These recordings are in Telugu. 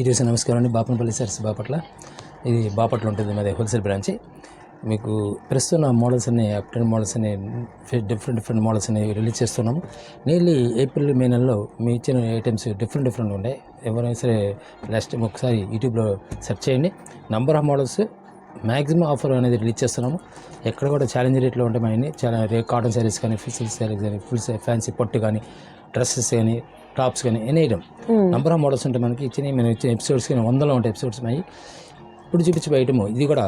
ఈరోజు నమస్కారం అండి బాపనపల్లి సర్స్ బాపట్ల ఇది బాపట్ల ఉంటుంది మాది హోల్సేల్ బ్రాంచ్. మీకు ప్రస్తుతం మోడల్స్ అన్ని అప్టెన్ మోడల్స్ అన్ని డిఫరెంట్ డిఫరెంట్ మోడల్స్ అన్ని రిలీజ్ చేస్తున్నాము. నియర్లీ ఏప్రిల్ మే నెలలో మీ ఇచ్చిన ఐటమ్స్ డిఫరెంట్ డిఫరెంట్ ఉన్నాయి ఎవరైనా సరే లాస్ట్ టైం ఒకసారి యూట్యూబ్లో సెర్చ్ చేయండి. Number of models maximum offer అనేది రిలీజ్ చేస్తున్నాము. ఎక్కడ కూడా ఛాలెంజ్ రేట్లో ఉంటాయి మనకి చాలా రే కాటన్ శారీస్ కానీ ఫుల్ శారీస్ కానీ ఫుల్ ఫ్యాన్సీ పట్టు కానీ డ్రెస్సెస్ కానీ టాప్స్ కానీ any item number of models ఉంటాయి మనకి ఇచ్చిన మేము ఇచ్చిన ఎపిసోడ్స్ కానీ వందలో ఉంటాయి ఎపిసోడ్స్ ఉన్నాయి ఇప్పుడు చూపించే ఐటమ్ ఇది కూడా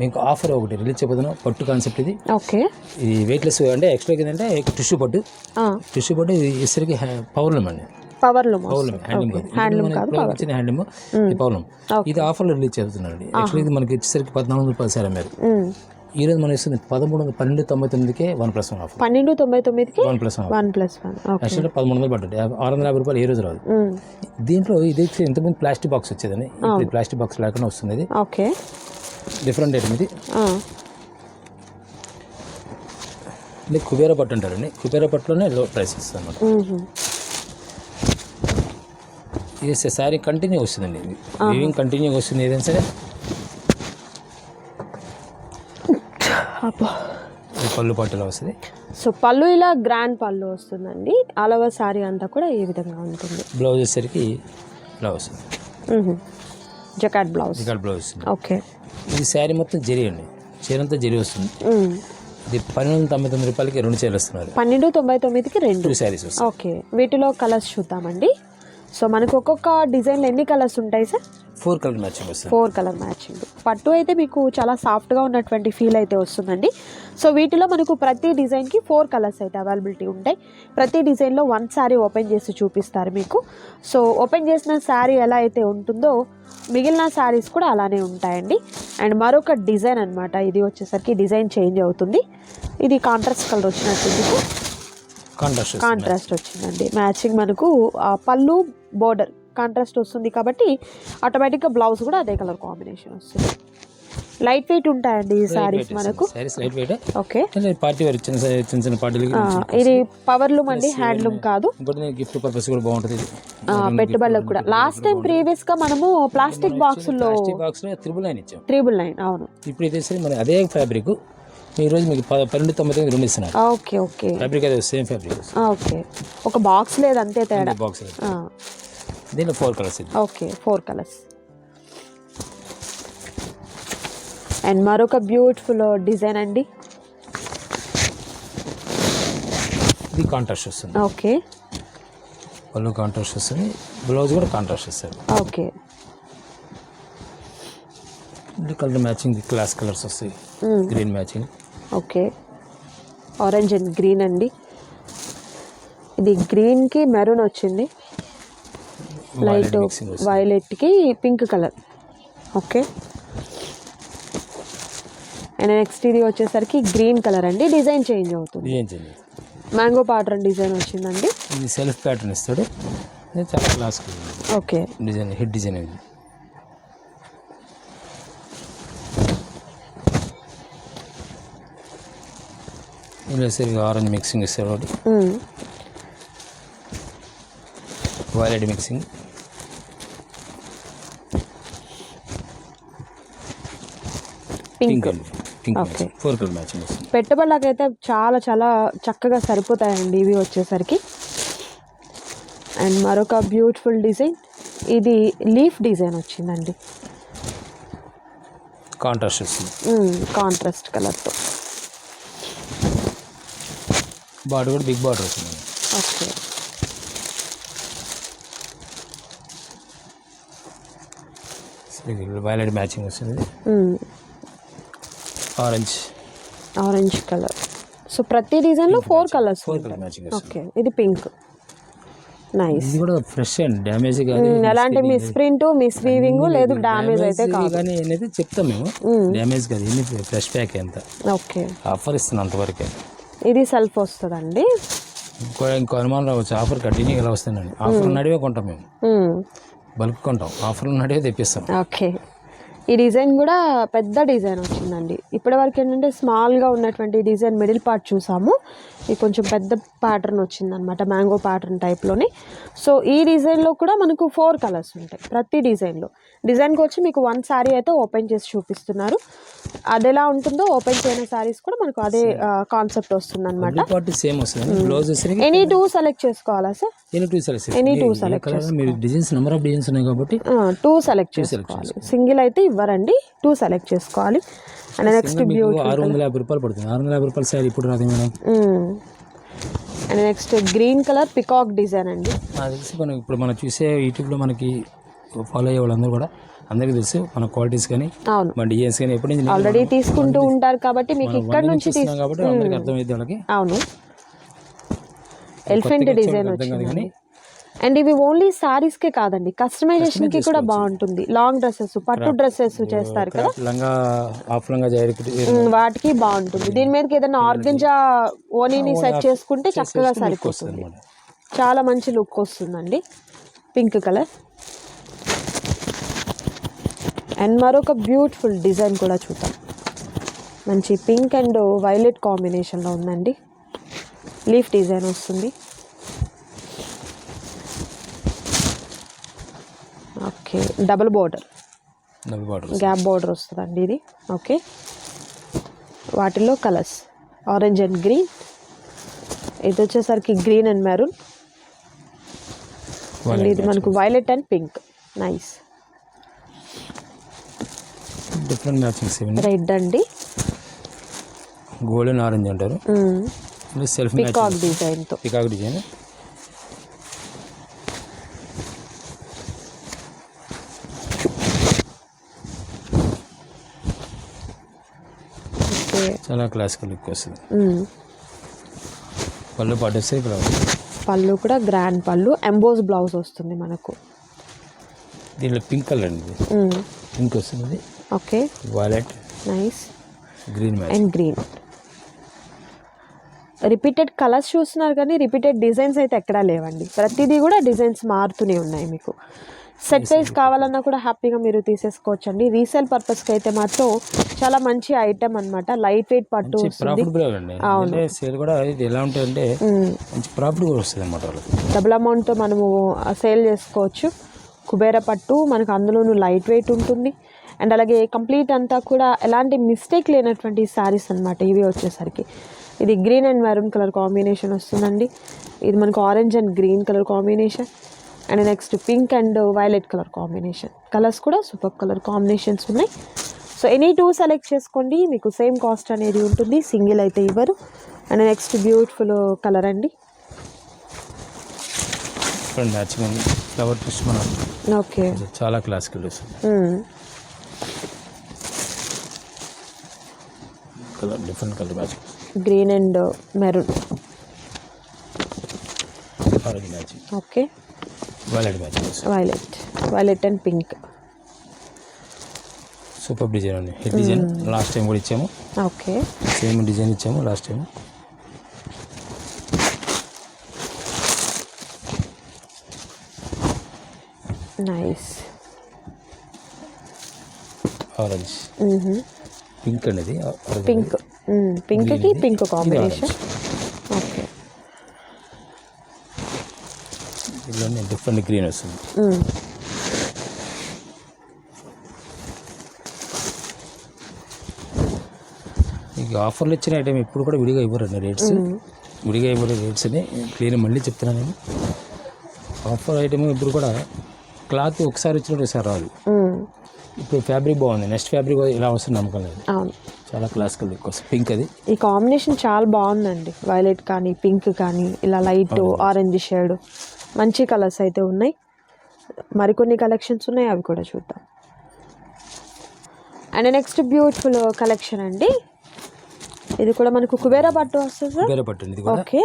మీకు ఆఫర్ ఒకటి రిలీజ్ చేయబోతున్నాం. పట్టు కాన్సెప్ట్ ఇది. ఓకే ఇది వెయిట్లెస్ అంటే ఎక్స్ట్రా ఏంటంటే టిష్యూ పట్టు. టిష్యూ పట్టు ఇది ఇసరికి పౌర్ణం అండి. పవర్లూమ్ పౌర్ణం హ్యాండ్లూమ్ కాదు. హ్యాండ్లూమ్ కాదు ఇప్పుడు వచ్చిన హ్యాండ్లూమ్ ఈ పౌర్ణం ఇది ఆఫర్లో రిలీజ్ చేస్తున్నారండి. యాక్చువల్లీ ఇది మనకి వచ్చేసరికి పద్నాలుగు వందల రూపాయలు సార్ మీరు ఈ రోజు మనం ఇస్తుంది పదమూడు వందల పన్నెండు తొంభై తొమ్మిదికే వన్ ప్లస్ వన్ ఆఫర్. పన్నెండు తొంభై తొమ్మిదికి one plus one. One plus one. Okay. Actually పదమూడు వందలు పడ్డది. ఆరు వందల యాభై రూపాయలు ఏ రోజు రాదు. దీంట్లో ఇది ఇంతకుముందు ప్లాస్టిక్ బాక్స్ వచ్చేదని. ఇప్పుడు ప్లాస్టిక్ బాక్స్ లేకుండా వస్తుంది ఇది. ఓకే. డిఫరెంట్ ఐటమ్ ఇది. ఇది కుబేర పట్టు అంటారండి. కుబేర పట్టులోనే లో ప్రైస్ ఇస్తుంది అనమాట ఇది శారీ కంటిన్యూ వస్తుందండి ఇది. వీవింగ్ కంటిన్యూ వస్తుంది. ఏదైనా సరే ఇది పళ్ళు పట్టులో వస్తుంది. సో పళ్ళు ఇలా గ్రాండ్ పళ్ళు వస్తుందండి. అలవ సారీ అంతా కూడా ఈ విధంగా ఉంటుంది. బ్లౌజ్ వచ్చేసరికి ఇలా వస్తుంది జకాట్ బ్లౌజ్ ఇక్కడ బ్లౌజ్ ఓకే. ఇది శారీ మొత్తం జరి అండి. చీర అంతా జరి వస్తుంది. ఇది పన్నెండు వందల తొంభై తొమ్మిది రూపాయలకి రెండు చీరలు ఇస్తున్నారు పన్నెండు తొంభై తొమ్మిదికి రెండు. Saris okay. వీటిలో కలర్స్ చూద్దామండి. సో మనకు ఒక్కొక్క డిజైన్లో ఎన్ని కలర్స్ ఉంటాయి సార్ ఫోర్ కలర్ మ్యాచింగ్ వస్తుంది. ఫోర్ కలర్ మ్యాచింగ్ పట్టు అయితే మీకు చాలా సాఫ్ట్గా ఉన్నటువంటి ఫీల్ అయితే వస్తుందండి. సో వీటిలో మనకు ప్రతి డిజైన్కి ఫోర్ కలర్స్ అయితే అవైలబిలిటీ ఉంటాయి. ప్రతి డిజైన్లో వన్ శారీ ఓపెన్ చేసి చూపిస్తారు మీకు. సో ఓపెన్ చేసిన శారీ ఎలా అయితే ఉంటుందో మిగిలిన శారీస్ కూడా అలానే ఉంటాయండి. అండ్ మరొక డిజైన్ అన్నమాట. ఇది వచ్చేసరికి డిజైన్ చేంజ్ అవుతుంది. ఇది కాంట్రాస్ట్ కలర్ వచ్చినట్టుంది కాంట్రాస్ట్ కాంట్రాస్ట్ వచ్చిందండి. మ్యాచింగ్ మనకు పళ్ళు బోర్డర్ కాంట్రాస్ట్ వస్తుంది కాబట్టి ఆటోమేటిక్గా బ్లౌజ్ కూడా అదే కలర్ కాంబినేషన్ వస్తుంది. లైట్ వెయిట్ ఉంటాయండి ఈ శారీస్ మనకు. Light weight okay party wear చిన్న చిన్న చిన్న పార్టీలకి ఇది పవర్లూమ్ అండి హ్యాండ్లూమ్ కాదు. గిఫ్ట్ పర్పస్ కూడా బాగుంటుంది. పెట్టుబడులకు కూడా. లాస్ట్ టైం ప్రీవియస్గా మనము ప్లాస్టిక్ బాక్సుల్లో ప్లాస్టిక్ బాక్స్లో త్రిబుల్ నైన్ ఇచ్చాం. త్రిబుల్ నైన్ అవును. ఇప్పుడు ఇది వచ్చేసి మరి అదే ఫ్యాబ్రిక్ ఈ రోజు మీకు పన్నెండు తొంభై తొమ్మిది రెండు ఇస్తున్నారు. ఓకే ఓకే ఫ్యాబ్రిక్ అదే సేమ్ ఫ్యాబ్రిక్ ఓకే ఒక బాక్స్ లేదు అంతే తేడా. బాక్స్ దీనిలో ఫోర్ కలర్స్ ఇది. Okay four colours. అండ్ మరొక బ్యూటిఫుల్ డిజైన్ అండి. ఇది కాంట్రాస్ట్ వస్తుంది. ఓకే. పళ్ళు కాంట్రాస్ట్ వస్తుంది. బ్లౌజ్ కూడా కాంట్రాస్ట్ వస్తుంది. Okay. Colour matching class colours వస్తాయి. Green matching okay. Orange and green అండి. ఇది గ్రీన్కి మెరూన్ వచ్చింది. Light వైలెట్కి pink colour okay and next ఇది వచ్చేసరికి గ్రీన్ కలర్ అండి. డిజైన్ చేంజ్ అవుతుంది. డిజైన్ మ్యాంగో ప్యాటర్న్ డిజైన్ వచ్చిందండి. ఇది సెల్ఫ్ ప్యాటర్న్ ఇస్తాడు. చాలా class okay design head design ఇది. ఇందులో సరిగ్గా ఆరెంజ్ మిక్సింగ్ ఒకటి మ్మ్. Violet mixing pink pink. Four colour matching వస్తుంది పెట్టుబడులకైతే చాలా చాలా చక్కగా సరిపోతాయండి ఇవి వచ్చేసరికి. అండ్ మరొక బ్యూటిఫుల్ డిజైన్ ఇది లీఫ్ డిజైన్ వచ్చిందండి. కాంట్రాస్ట్ వస్తుంది కాంట్రాస్ట్ కలర్తో బార్డర్ కూడా బిగ్ బార్డర్ వస్తుంది. ఓకే వైలెట్ మ్యాచింగ్ వస్తుంది. ఆరెంజ్ ఆరెంజ్ కలర్ సో ప్రతి డిజైన్లో four colours four colour matching okay ఇది పింక్ నైస్ ఇది కూడా ఫ్రెష్ అండ్ డ్యామేజ్ కానీ ఎలాంటి మిస్ ప్రింట్ మిస్ వీవింగ్ లేదు డ్యామేజ్ అయితే కాదు. కానీ అనేది చెప్తాం మేము. డ్యామేజ్ కాదు ఎన్ని ఫ్రెష్ ప్యాక్ ఎంత? ఓకే ఆఫర్ ఇస్తున్నాం అంతవరకే. ఇది సెల్ఫ్ వస్తుందండి. ఇంకో ఇంకో అనుమానం రావచ్చు. ఆఫర్ కంటిన్యూ ఇలా వస్తుందండి ఆఫర్ నడివే కొంటాం మేము. బల్క్ కొంటాం. ఆఫర్లు నడివే తెప్పిస్తాం. ఓకే ఈ డిజైన్ కూడా పెద్ద డిజైన్ వచ్చిందండి. ఇప్పటివరకు ఏంటంటే స్మాల్గా ఉన్నటువంటి డిజైన్ మిడిల్ పార్ట్ చూసాము. ఇది కొంచెం పెద్ద ప్యాటర్న్ వచ్చిందనమాట మ్యాంగో ప్యాటర్న్ టైప్లోని సో ఈ డిజైన్లో కూడా మనకు ఫోర్ కలర్స్ ఉంటాయి ప్రతి డిజైన్లో డిజైన్కి వచ్చి మీకు వన్ శారీ అయితే ఓపెన్ చేసి చూపిస్తున్నారు. అది ఎలా ఉంటుందో ఓపెన్ చేయని శారీస్ కూడా మనకు అదే కాన్సెప్ట్ వస్తుంది. వచ్చేసరికి ఎనీ టూ సెలెక్ట్ చేసుకోవాలా సార్ ఎనీ టూ సెలెక్ట్ మీరు డిజైన్స్ నెంబర్ ఆఫ్ డిజైన్స్ ఉన్నాయి కాబట్టి టూ సెలెక్ట్ చేసుకోవాలి. సింగిల్ అయితే ఇవ్వరండి టూ సెలెక్ట్ చేసుకోవాలి. అండ్ నెక్స్ట్ ఆరు వందల యాభై రూపాయలు పడుతుంది. ఆరు వందల యాభై రూపాయల శారీ ఇప్పుడు రాదు madam? And next green colour peacock design అండి. నాకు తెలిసి మనం ఇప్పుడు మనం చూసే యూట్యూబ్లో మనకి ఫాలో అయ్యే వాళ్ళందరూ కూడా అందరికీ తెలుసు మన క్వాలిటీస్ కానీ మన డిజైన్స్ కానీ ఎప్పటి నుంచి ఆల్రెడీ తీసుకుంటూ ఉంటారు కాబట్టి మీకు ఇక్కడ నుంచి తీసు చూస్తున్నాం కాబట్టి అందరికీ అర్థమైంది వాళ్ళకి. అవును. ఎలిఫెంట్ డిజైన్ కాదు కానీ అండ్ ఇవి ఓన్లీ సారీస్కే కాదండి. కస్టమైజేషన్కి కూడా బాగుంటుంది. లాంగ్ డ్రెస్సెస్ పట్టు డ్రెస్సెస్ చేస్తారు కదా. వాటికి బాగుంటుంది. దీని మీదకి ఏదైనా ఆర్గంజా ఓనీని సెట్ చేసుకుంటే చక్కగా సరిపోతుంది. చాలా మంచి లుక్ వస్తుందండి. పింక్ కలర్ అండ్ మరొక బ్యూటిఫుల్ డిజైన్ కూడా చూద్దాం. మంచి పింక్ అండ్ వైలెట్ కాంబినేషన్లో ఉందండి. లీఫ్ డిజైన్ వస్తుంది. Okay. Double border double border gap border వస్తుందండి ఇది. ఓకే. వాటిల్లో కలర్స్ ఆరెంజ్ అండ్ గ్రీన్ ఇది వచ్చేసరికి గ్రీన్ అండ్ మెరూన్ అండ్ ఇది మనకు violet and pink nice different matchings red అండి. గోల్డెన్ ఆరెంజ్ అంటారు. సెల్ఫ్ పికాక్ డిజైన్తో పికాక్ డిజైన్ ఓకే. చాలా క్లాసికల్ లుక్ వస్తుంది. పళ్ళు పాటు బ్లౌజ్ పళ్ళు కూడా గ్రాండ్ పళ్ళు. ఎంబోస్ బ్లౌజ్ వస్తుంది మనకు. దీంట్లో పింక్ కలర్ అండి పింక్ వస్తుంది okay. Violet nice green match and green repeated colours చూస్తున్నారు కానీ రిపీటెడ్ డిజైన్స్ అయితే ఎక్కడా లేవండి. ప్రతిదీ కూడా డిజైన్స్ మారుతూనే ఉన్నాయి మీకు. సెట్ వైజ్ కావాలన్నా కూడా హ్యాపీగా మీరు తీసేసుకోవచ్చండి. రీసేల్ పర్పస్కి అయితే మాత్రం చాలా మంచి ఐటమ్ అన్నమాట. లైట్ వెయిట్ పట్టు అండి సేల్ కూడా ఇది ఎలా ఉంటుందంటే మంచి ప్రాఫిట్ కూడా వస్తుంది అనమాట డబుల్ అమౌంట్తో మనము సేల్ చేసుకోవచ్చు. కుబేర పట్టు మనకు అందులోనూ లైట్ వెయిట్ ఉంటుంది. అండ్ అలాగే కంప్లీట్ అంతా కూడా ఎలాంటి మిస్టేక్ లేనటువంటి శారీస్ అన్నమాట. ఇవి వచ్చేసరికి. ఇది green and maroon colour combination వస్తుందండి. ఇది మనకు orange and green colour combination and next pink and violet colour combination. Colours కూడా సూపర్ కలర్ కాంబినేషన్స్ ఉన్నాయి. సో ఎనీ టూ సెలెక్ట్ చేసుకోండి. మీకు సేమ్ కాస్ట్ అనేది ఉంటుంది. సింగిల్ అయితే ఇవ్వరు. అండ్ నెక్స్ట్ బ్యూటిఫుల్ కలర్ అండి. Flower okay. చాలా classical colour different colour green and maroon okay violet violet violet and pink super design ఉంది. హెడ్ డిజైన్ లాస్ట్ టైం కూడా ఇచ్చాము. ఓకే సేమ్ డిజైన్ ఇచ్చాము last time nice orange pink అనేది. పింక్ పింక్కి పింక్ కాంబినేషన్ దీనిలోనే డిఫరెంట్ గ్రీన్ వస్తుంది. మీకు ఆఫర్లు ఇచ్చిన ఐటమ్ ఎప్పుడు కూడా విడిగా ఇవ్వరండి రేట్స్ విడిగా ఇవ్వరు రేట్స్ అని క్లియర్ మళ్ళీ చెప్తున్నాను నేను. ఆఫర్ ఐటమ్ ఇప్పుడు కూడా క్లాత్ ఒకసారి వచ్చినట్టు ఒకసారి రాదు. ఇప్పుడు ఫ్యాబ్రిక్ బాగుంది. నెక్స్ట్ ఫ్యాబ్రిక్ ఇలా వస్తుంది నమ్మకం లేదు. అవును. చాలా క్లాసికల్ వస్తుంది. పింక్ అది. ఈ కాంబినేషన్ చాలా బాగుందండి. వైలెట్ కానీ పింక్ కానీ ఇలా లైట్ ఆరెంజ్ షేడ్ మంచి కలర్స్ అయితే ఉన్నాయి. మరికొన్ని కలెక్షన్స్ ఉన్నాయి అవి కూడా చూద్దాం. అండ్ నెక్స్ట్ బ్యూటిఫుల్ కలెక్షన్ అండి. ఇది కూడా మనకు కుబేరా పట్టు వస్తుంది కుబేర పట్టు ఇది ఓకే.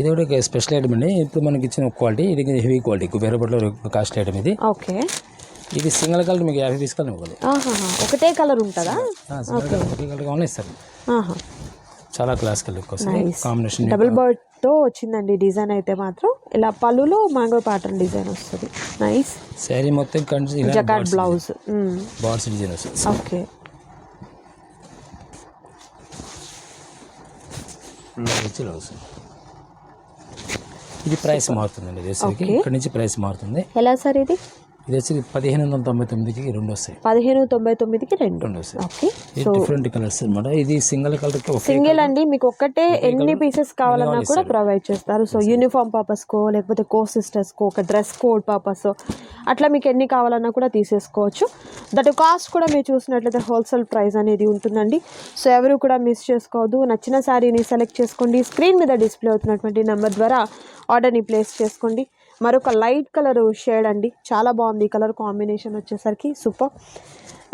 ఇది కూడా స్పెషల్ ఐటమ్ అండి. ఇప్పుడు మనకి ఇచ్చిన క్వాలిటీ ఇది హెవీ క్వాలిటీ. కుబేర పట్టులో కాస్ట్ ఐటమ్ ఇది. ఓకే. ఇది సింగిల్ కలర్ మీకు యాభై ఇవ్వాలి ఆహాహా. ఒకటే కలర్ ఉంటుందా? సింగిల్ కలర్ ఒకే కలర్ కావాలని ఇస్తారు చాలా క్లాసికల్ లుక్ వస్తుంది. కాంబినేషన్ డబుల్ బర్డ్తో వచ్చిందండి డిజైన్ అయితే మాత్రం. ఇలా పళ్ళులో మ్యాంగో ప్యాటర్న్ డిజైన్ వస్తుంది. నైస్ శారీ మొత్తం కంటి జకాట్ బ్లౌజ్ బార్డ్స్ డిజైన్ వస్తుంది. ఓకే బ్లౌజ్ ఇది ప్రైస్ మారుతుందండి. ఇక్కడ నుంచి ప్రైస్ మారుతుంది. ఎలా సార్ ఇది? ఇది వచ్చి పదిహేను వందల తొంభై తొమ్మిదికి రెండు వస్తాయి. పదిహేను తొంభై తొమ్మిదికి రెండు. రెండు వస్తాయి. ఓకే. డిఫరెంట్ కలర్స్ అన్నమాట. ఇది సింగిల్ కలర్ సింగిల్ అండి. మీకు ఒక్కటే ఎన్ని పీసెస్ కావాలన్నా కూడా ప్రొవైడ్ చేస్తారు. సో యూనిఫామ్ పర్పస్కో లేకపోతే కో సిస్టర్స్కో ఒక డ్రెస్ కోడ్ పర్పస్ అట్లా మీకు ఎన్ని కావాలన్నా కూడా తీసేసుకోవచ్చు. దట్ కాస్ట్ కూడా మీరు చూసినట్లయితే హోల్సేల్ ప్రైస్ అనేది ఉంటుందండి. సో ఎవరు కూడా మిస్ చేసుకోవద్దు. నచ్చిన శారీని సెలెక్ట్ చేసుకోండి. స్క్రీన్ మీద డిస్ప్లే అవుతున్నటువంటి నెంబర్ ద్వారా ఆర్డర్ని ప్లేస్ చేసుకోండి. మరొక లైట్ కలర్ షేడ్ అండి. చాలా బాగుంది ఈ కలర్ కాంబినేషన్ వచ్చేసరికి. సూపర్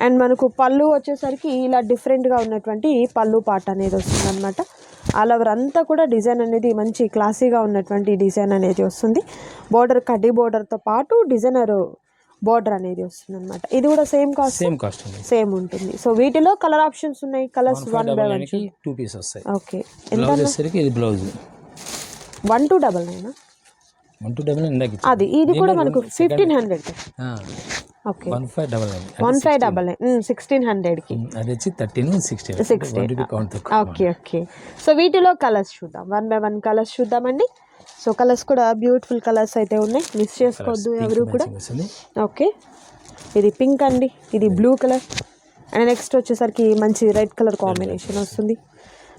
అండ్ మనకు పళ్ళు వచ్చేసరికి ఇలా డిఫరెంట్గా ఉన్నటువంటి పళ్ళు పాట అనేది వస్తుంది అనమాట ఓవర్ అంతా కూడా డిజైన్ అనేది మంచి క్లాసీగా ఉన్నటువంటి డిజైన్ అనేది వస్తుంది. బోర్డర్ కడ్డీ బోర్డర్తో పాటు డిజైనర్ బోర్డర్ అనేది వస్తుంది అనమాట ఇది కూడా same cost same cost same ఉంటుంది. సో వీటిలో కలర్ ఆప్షన్స్ ఉన్నాయి. Colours one by one two piece వస్తాయి. ఓకే ఎంత ఇది blouse one two double nine one two double ఇందాక అది ఇది కూడా మనకు fifteen hundred okay one five double nine one five double nine sixteen హండ్రెడ్కి అది వచ్చి థర్టీన్ సిక్స్టీన్ 16, కౌంట్ తక్కువ ఓకే ఓకే సో వీటిలో కలర్స్ చూద్దాం. వన్ బై వన్ కలర్స్ చూద్దామండి. సో కలర్స్ కూడా బ్యూటిఫుల్ కలర్స్ అయితే ఉన్నాయి. మిస్ చేసుకోవద్దు ఎవరు కూడా. ఓకే ఇది పింక్ అండి. ఇది బ్లూ కలర్ అండ్ నెక్స్ట్ వచ్చేసరికి మంచి రెడ్ కలర్ కాంబినేషన్ వస్తుంది.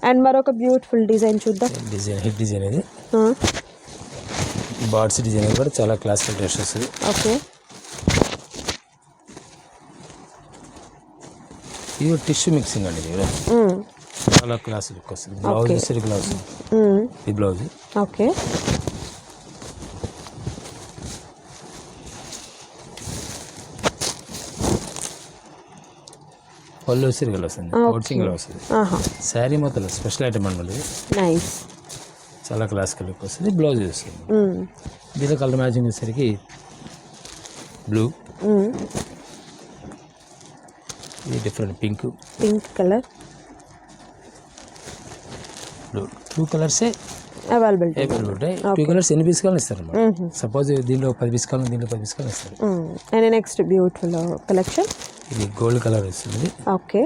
అండ్ మరొక బ్యూటిఫుల్ డిజైన్ చూద్దాం. డిజైన్ హిట్ డిజైన్ ఇది బార్డ్స్ డిజైన్ కూడా చాలా క్లాసికల్ డ్రెస్ వస్తుంది ఓకే. ఇది టిష్యూ మిక్సింగ్ అండి ఇది. చాలా క్లాస్ లుక్ వస్తుంది. బ్లౌజ్ వచ్చేసరికి బ్లౌజ్. ఇది బ్లౌజ్. ఓకే. పళ్ళు వచ్చేసరికి వస్తుంది. అవుట్ సింగిల్ వస్తుంది. శారీ మొత్తం స్పెషల్ ఐటమ్ ఇది నైస్. చాలా క్లాసికల్ లుక్ వస్తుంది. బ్లౌజ్ వస్తుంది. ఉమ్, దీనిలో కలర్ మ్యాచింగ్ వచ్చేసరికి బ్లూ ఇది different pink pink colour blue two కలర్సే అవైలబిలిటీ అవైలబుల్ ఉంటాయి. టూ కలర్స్ ఎన్ని పీస్ కావాలని ఇస్తారు అన్నమాట. సపోజ్ దీనిలో పది పీస్ కావాలి దీనిలో పది పీస్ కావాలి ఇస్తారు. అండ్ నెక్స్ట్ బ్యూటిఫుల్ కలెక్షన్ ఇది గోల్డ్ కలర్ వస్తుంది. ఓకే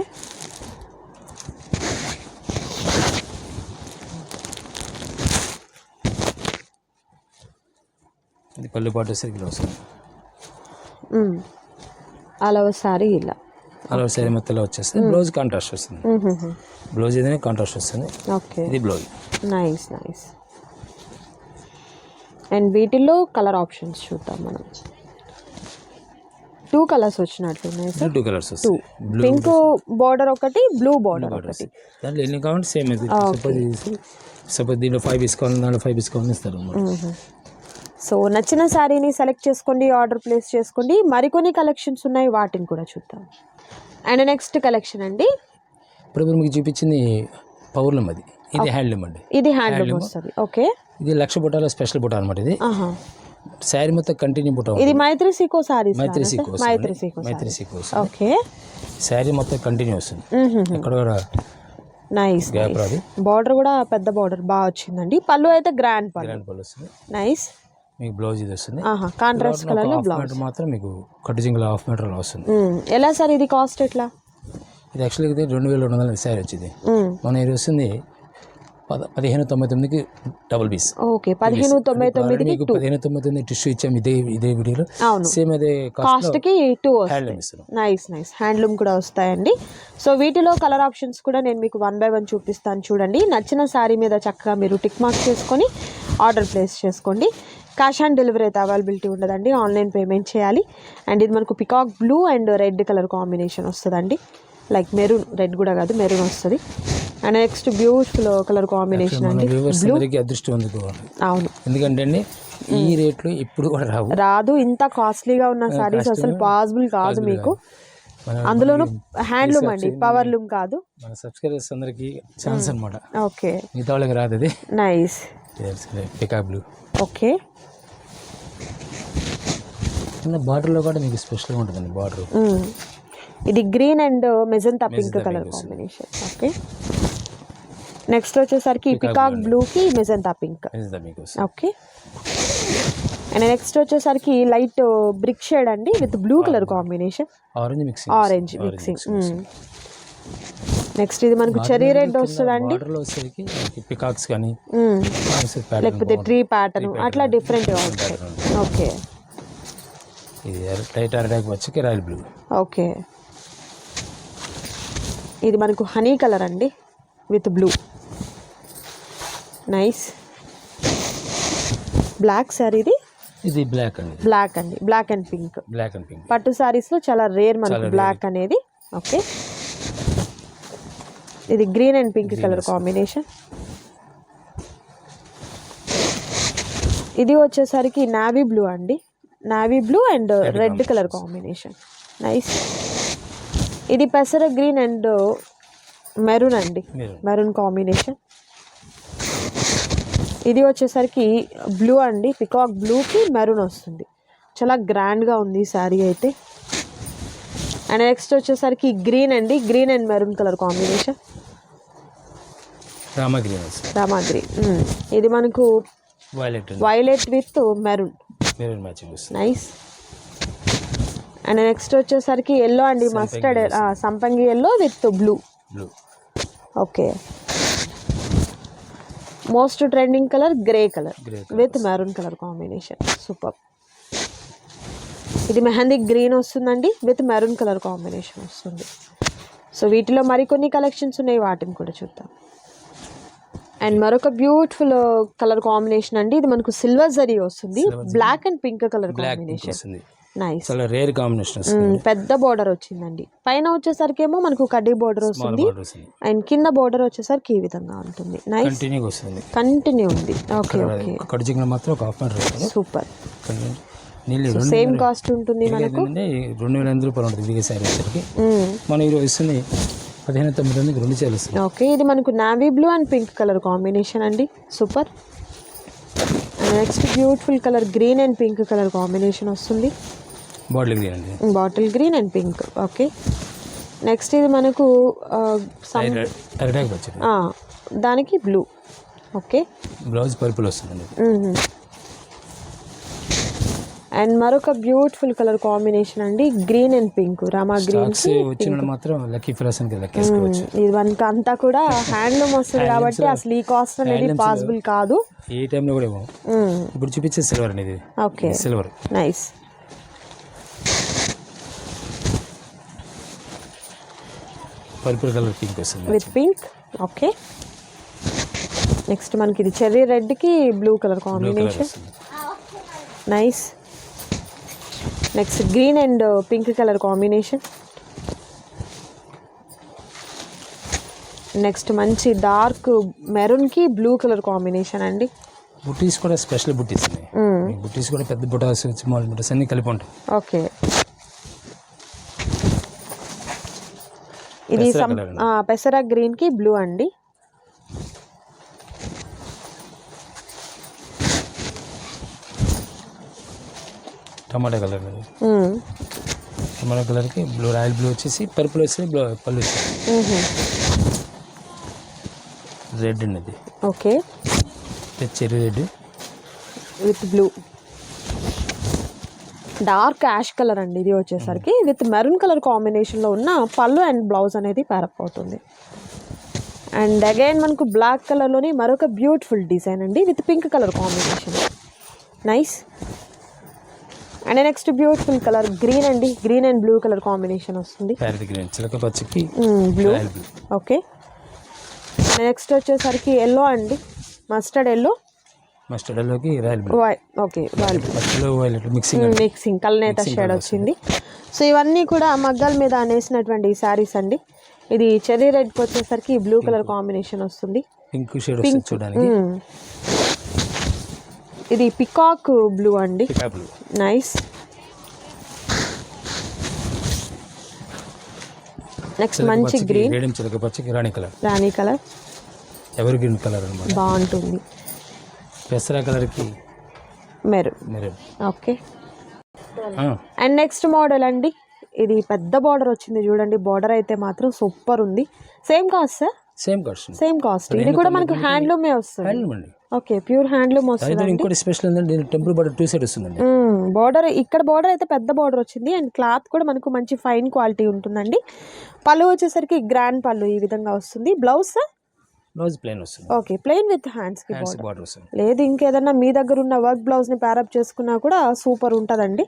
ఇది పళ్ళు పాటు వచ్చేసరికి ఇలా వస్తుంది. అలా సారీ ఇలా. అలా శారీ మొత్తంలో వచ్చేస్తుంది బ్లౌజ్ కాంట్రాస్ట్ వస్తుంది. బ్లౌజ్ ఏదైనా కాంట్రాస్ట్ వస్తుంది. ఓకే. ఇది బ్లౌజ్. Nice nice. అండ్ వీటిల్లో కలర్ ఆప్షన్స్ చూద్దాం మనం. Two colours వచ్చినట్లున్నాయి sir. Two colours blue pink border ఒకటి బ్లూ బార్డర్ ఒకటి. దాంట్లో ఎన్ని కావాలంటే సేమ్ సపోజ్ సపోజ్ దీంట్లో ఫైవ్ పీస్ కావాలి దాంట్లో ఫైవ్ పీస్ కావాలని ఇస్తారు సో నచ్చిన శారీని సెలెక్ట్ చేసుకోండి ఆర్డర్ ప్లేస్ చేసుకోండి. మరికొన్ని కలెక్షన్స్ ఉన్నాయి వాటిని కూడా చూద్దాం. అండ్ నెక్స్ట్ కలెక్షన్ అండి. ఇప్పుడు మీకు చూపించింది పౌర్ణం అది. ఇది హ్యాండ్లూమ్ అండి. ఇది హ్యాండ్లూమ్ వస్తుంది. ఓకే. ఇది లక్ష బుటాల స్పెషల్ బుట్ట అనమాట ఇది. శారీ మొత్తం కంటిన్యూ బుట్ట ఇది మైత్రి సీకో సారీస్ మైత్రి సీకో మైత్రి సీకో మైత్రి సీకో ఓకే. శారీ మొత్తం కంటిన్యూ వస్తుంది. ఎక్కడ కూడా నైస్ బార్డర్ కూడా పెద్ద బార్డర్ బాగా వచ్చిందండి. పళ్ళు అయితే గ్రాండ్ పళ్ళు. గ్రాండ్ పళ్ళు వస్తుంది. నైస్. మీకు బ్లౌజ్ ఇది వస్తుంది. కాంట్రాస్ట్ కలర్లో బ్లౌజ్ మాత్రం మీకు కట్టు జింగుల హాఫ్ మీటర్ వస్తుంది. ఎలా సార్ ఇది కాస్ట్ ఎట్లా? ఇది యాక్చువల్గా ఇది రెండు వేల రెండు వందల శారీ వచ్చింది. మన ఇది వస్తుంది పద పదిహేను తొంభై తొమ్మిదికి డబుల్ పీస్ ఓకే పదిహేను తొంభై తొమ్మిదికి మీకు పదిహేను తొంభై తొమ్మిది టిష్యూ ఇచ్చాము ఇదే ఇదే వీడియోలో సేమ్ అదే కాస్ట్కి two handloom nice nice handloom కూడా వస్తాయండి. సో వీటిలో కలర్ ఆప్షన్స్ కూడా నేను మీకు వన్ బై వన్ చూపిస్తాను చూడండి. నచ్చిన శారీ మీద చక్కగా మీరు టిక్ మార్క్ చేసుకొని ఆర్డర్ ప్లేస్ చేసుకోండి. క్యాష్ ఆన్ డెలివరీ అయితే అవైలబిలిటీ ఉండదండి. ఆన్లైన్ పేమెంట్ చేయాలి. అండ్ ఇది మనకు peacock blue and red colour combination వస్తుందండి. లైక్ మెరూన్ రెడ్ కూడా కాదు మెరూన్ వస్తుంది. And next beautiful colour combination అండి. అదృష్టం అందుకోవాలి. అవును. ఎందుకంటే అండి ఈ రేట్లు ఇప్పుడు కూడా రావు. రాదు ఇంత కాస్ట్లీగా ఉన్న సారీస్ అసలు పాసిబుల్ కాదు మీకు. అందులోనూ హ్యాండ్లూమ్ అండి పవర్ లూమ్ కాదు. మన సబ్స్క్రైబర్స్ అందరికి ఛాన్స్ అనమాట ఓకే. మిగతా వాళ్ళకి రాదు అది నైస్. Peacock blue okay. చిన్న బార్డర్లో కూడా మీకు స్పెషల్గా ఉంటుందండి బార్డర్. ఇది green and magenta pink colour combination okay. Next వచ్చేసరికి పికాక్ బ్లూకి magenta pink. Okay. And next వచ్చేసరికి లైట్ బ్రిక్ షేడ్ అండి with blue colour combination orange mixing orange mixing next ఇది మనకు చెరీ రెడ్ వస్తుందండి. వచ్చేసరికి పికాక్స్ కానీ లేకపోతే ట్రీ ప్యాటర్న్ అట్లా డిఫరెంట్గా. ఉంటాయి. ఓకే ఇది లైట్ వచ్చి బ్లూ ఓకే ఇది మనకు హనీ కలర్ అండి విత్ బ్లూ నైస్ బ్లాక్ సారీది ఇది? బ్లాక్ అండి. బ్లాక్ అండి. Black and pink black and pink పట్టు సారీస్లో చాలా రేర్ మనకు బ్లాక్ అనేది. ఓకే ఇది green and pink colour combination ఇది వచ్చేసరికి నావీ బ్లూ అండి. Navy blue and red colour combination nice ఇది పెసర గ్రీన్ అండ్ మెరూన్ అండి. మీరు మెరూన్ కాంబినేషన్ ఇది వచ్చేసరికి బ్లూ అండి. పికాక్ బ్లూకి మెరూన్ వస్తుంది. చాలా గ్రాండ్గా ఉంది ఈ శారీ అయితే. అండ్ నెక్స్ట్ వచ్చేసరికి గ్రీన్ అండి. Green and maroon colour combination Rama green వస్తుంది రామా గ్రీన్ మ్మ్. ఇది మనకు violet violet with maroon maroon matching nice and next వచ్చేసరికి ఎల్లో అండి మస్టర్డ్ సంపంగి yellow with blue blue okay most trending colour grey colour with maroon colour combination super ఇది మెహందీ గ్రీన్ వస్తుందండి విత్ మెరూన్ కలర్ కాంబినేషన్ వస్తుంది. సో వీటిలో మరికొన్ని కలెక్షన్స్ ఉన్నాయి వాటిని కూడా చూద్దాం. అండ్ మరొక బ్యూటిఫుల్ కలర్ కాంబినేషన్ అండి. ఇది మనకు సిల్వర్ జరీ వస్తుంది. Black and pink colour combination nice చాలా రేర్ కాంబినేషన్ వస్తుంది. పెద్ద బోర్డర్ వచ్చిందండి. పైన వచ్చేసరికి ఏమో మనకు కడ్డీ బోర్డర్ వస్తుంది. అండ్ కింద బోర్డర్ వచ్చేసరికి ఈ విధంగా ఉంటుంది. నైస్ కంటిన్యూగా వస్తుంది. కంటిన్యూ ఉంది. ఓకే ఓకే చికెన్ మాత్రం ఒక వస్తుంది. సూపర్ సేమ్ కాస్ట్ ఉంటుంది మనకు. రెండు వేల ఎనిమిది రూపాయలు ఉంటుంది. దిగే మ్మ్. మనం ఈరోజు ఇస్తుంది పదిహేను తొమ్మిది వందలకి రెండు చీరలు వస్తుంది ఓకే ఇది మనకు navy blue and pink colour combination అండి. Super next beautiful colour green and pink colour combination వస్తుంది. బాటిల్ గ్రీన్ అండి. Bottle green and pink okay next ఇది మనకు దానికి బ్లూ ఓకే బ్లౌజ్ పర్పుల్ వస్తుందండి. అండ్ మరొక బ్యూటిఫుల్ కలర్ కాంబినేషన్ అండి green and pink. Rama green వచ్చిన మాత్రం లక్కీ లెక్కేసుకోవచ్చు. ఇది మనకు అంతా కూడా హ్యాండ్లూమ్ వస్తుంది కాబట్టి అసలు ఈ కాస్ట్ అనేది పాసిబుల్ కాదు. ఏ టైంలో కూడా ఇప్పుడు చూపించే సిల్వర్ అనేది. Okay. Silver nice purple colour pink వస్తుంది. With pink okay. నెక్స్ట్ మనకి ఇది cherry రెడ్కి blue colour blue colour combination nice next green and pink colour combination. Next మంచి డార్క్ మెరూన్కి బ్లూ కలర్ కాంబినేషన్ అండి. బుట్టీస్ కూడా స్పెషల్ ఈ బుట్టీస్ కూడా పెద్ద బుటాస్ స్మాల్ బుటాస్ అన్ని కలిపి ఉంటాయి. ఓకే. ఇది పెసర పెసర గ్రీన్కి బ్లూ అండి. టమాటా కలర్. టమాటా కలర్కి బ్లూ రాయల్ బ్లూ వచ్చేసి పర్పుల్ వచ్చి బ్లూ పళ్ళు. రెడ్ అనేది okay. Cherry red with blue. Dark ash colour అండి ఇది వచ్చేసరికి. విత్ మెరూన్ కలర్ కాంబినేషన్లో ఉన్న పళ్ళు అండ్ బ్లౌజ్ అనేది ప్యారప్ అవుతుంది అండ్ అగైన్ మనకు బ్లాక్ కలర్లోని మరొక బ్యూటిఫుల్ డిజైన్ అండి. With pink colour combination. Nice. And next beautiful colour green అండి green and blue colour combination వస్తుంది. బ్లూ రాయల్ ఓకే నెక్స్ట్ వచ్చేసరికి ఎల్లో అండి. మస్టర్డ్ ఎల్లో మస్టర్డ్ ఎల్లోకి royal blue okay violet mixing mixing కల్నేత shade వచ్చింది. సో ఇవన్నీ కూడా మగ్గాల మీద అనేసినటువంటి శారీస్ అండి. ఇది చెర్రీ రెడ్కి వచ్చేసరికి బ్లూ కలర్ కాంబినేషన్ వస్తుంది. పింక్ షేడ్ చూడడానికి. మ్మ్. ఇది పికాక్ బ్లూ అండి. నైస్ నెక్స్ట్ మంచి గ్రీన్ రాణి కలర్. రాణి కలర్. ఎవర్ గ్రీన్ కలర్ అనమాట బాగుంటుంది. పెసరా కలర్కి మెరు maroon. Okay and next model అండి. ఇది పెద్ద బార్డర్ వచ్చింది చూడండి. బార్డర్ అయితే మాత్రం సూపర్ ఉంది. Same cost sir same cost same cost ఇది కూడా మనకు హ్యాండ్లూమే వస్తుంది. హ్యాండ్లూమ్ అండి. ఓకే ప్యూర్ హ్యాండ్లూమ్ వస్తుంది ఇంకోటి స్పెషల్ ఏంటంటే టెంపుల్ బటర్ టూ సైడ్ వస్తుందండి. బార్డర్ ఇక్కడ బార్డర్ అయితే పెద్ద బార్డర్ వచ్చింది. అండ్ క్లాత్ కూడా మనకు మంచి ఫైన్ క్వాలిటీ ఉంటుందండి. పళ్ళు వచ్చేసరికి గ్రాండ్ పళ్ళు ఈ విధంగా వస్తుంది. బ్లౌజ్? బ్లౌజ్ ప్లెయిన్ వస్తుంది. ఓకే ప్లెయిన్ విత్ హ్యాండ్స్కి బార్డర్ బార్డర్ వస్తుంది. లేదు ఇంకేదన్నా మీ దగ్గర ఉన్న వర్క్ బ్లౌజ్ని ప్యారప్ చేసుకున్నా కూడా సూపర్ ఉంటుందండి.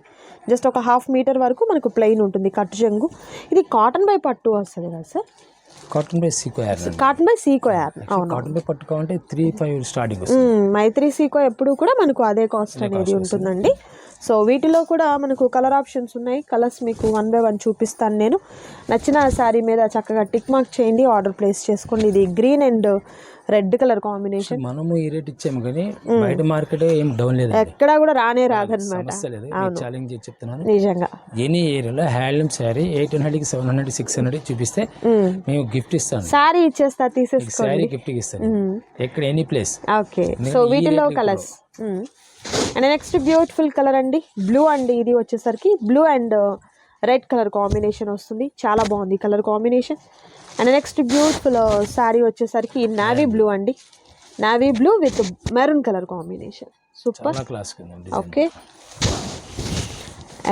జస్ట్ ఒక హాఫ్ మీటర్ వరకు మనకు ప్లెయిన్ ఉంటుంది కట్టు చెంగు ఇది కాటన్ బై పట్టు వస్తుంది కదా సార్ కాటన్ బై సీకో అండి కాటన్ బై సీకో యార్ అవును. కాటన్ బై పట్టుకోవాలంటే త్రీ ఫైవ్ స్టార్టింగ్. మైత్రి సీకో ఎప్పుడు కూడా మనకు అదే కాస్ట్ అనేది ఉంటుందండి. సో వీటిలో కూడా మనకు కలర్ ఆప్షన్స్ ఉన్నాయి. కలర్స్ మీకు వన్ బై వన్ చూపిస్తాను నేను. నచ్చిన శారీ మీద చక్కగా టిక్ మార్క్ చేయండి. ఆర్డర్ ప్లేస్ చేసుకోండి. ఇది green and red colour combination. మనము ఈ రేట్ ఇచ్చాము కానీ బయట మార్కెట్ ఏం డౌన్ లేదు ఎక్కడా కూడా రానే రాదనమాట ఛాలెంజ్ చేసి చెప్తున్నాను. నిజంగా. ఎనీ ఏరియాలో హ్యాండ్లూమ్ శారీ ఎయిట్ హండ్రెడ్కి సెవెన్ హండ్రెడ్ సిక్స్ హండ్రెడ్ చూపిస్తే మ్మ్. గిఫ్ట్ ఇస్తాను శారీ ఇచ్చేస్తా తీసేసుకోండి. శారీ గిఫ్ట్ ఇస్తాను. ఎక్కడ ఎనీ ప్లేస్. ఓకే. సో వీటిలో colours and next beautiful colour అండి. బ్లూ అండి. ఇది వచ్చేసరికి blue and red colour combination వస్తుంది. చాలా బాగుంది colour combination and next beautiful sari వచ్చేసరికి నావీ బ్లూ అండి. Navy blue with maroon colour combination super okay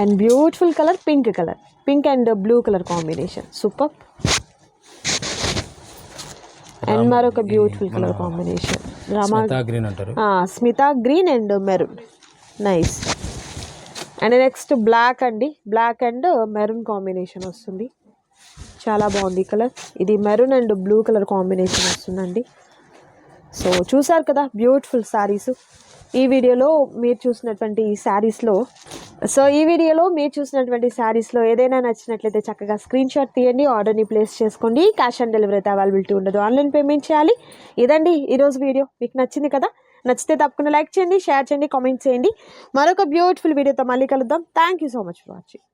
and beautiful colour pink colour pink and blue colour combination super and మరొక beautiful colour combination Rama green అంటారు. Smita green and maroon nice and next black అండి. బ్లాక్ అండ్ మెరూన్ కాంబినేషన్ వస్తుంది. చాలా బాగుంది కలర్. ఇది maroon and blue colour combination వస్తుందండి. సో చూసారు కదా బ్యూటిఫుల్ శారీస్ ఈ వీడియోలో మీరు చూసినటువంటి ఈ శారీస్లో సో ఈ వీడియోలో మీరు చూసినటువంటి శారీస్లో ఏదైనా నచ్చినట్లయితే చక్కగా స్క్రీన్ షాట్ తీయండి ఆర్డర్ని ప్లేస్ చేసుకోండి. క్యాష్ ఆన్ డెలివరీ అయితే అవైలబిలిటీ ఉండదు. ఆన్లైన్ పేమెంట్ చేయాలి. ఇదండి ఈరోజు వీడియో. మీకు నచ్చింది కదా నచ్చితే తప్పకుండా లైక్ చేయండి షేర్ చేయండి కామెంట్ చేయండి. మరొక బ్యూటిఫుల్ వీడియోతో మళ్ళీ కలుద్దాం. Thank you so much for watching.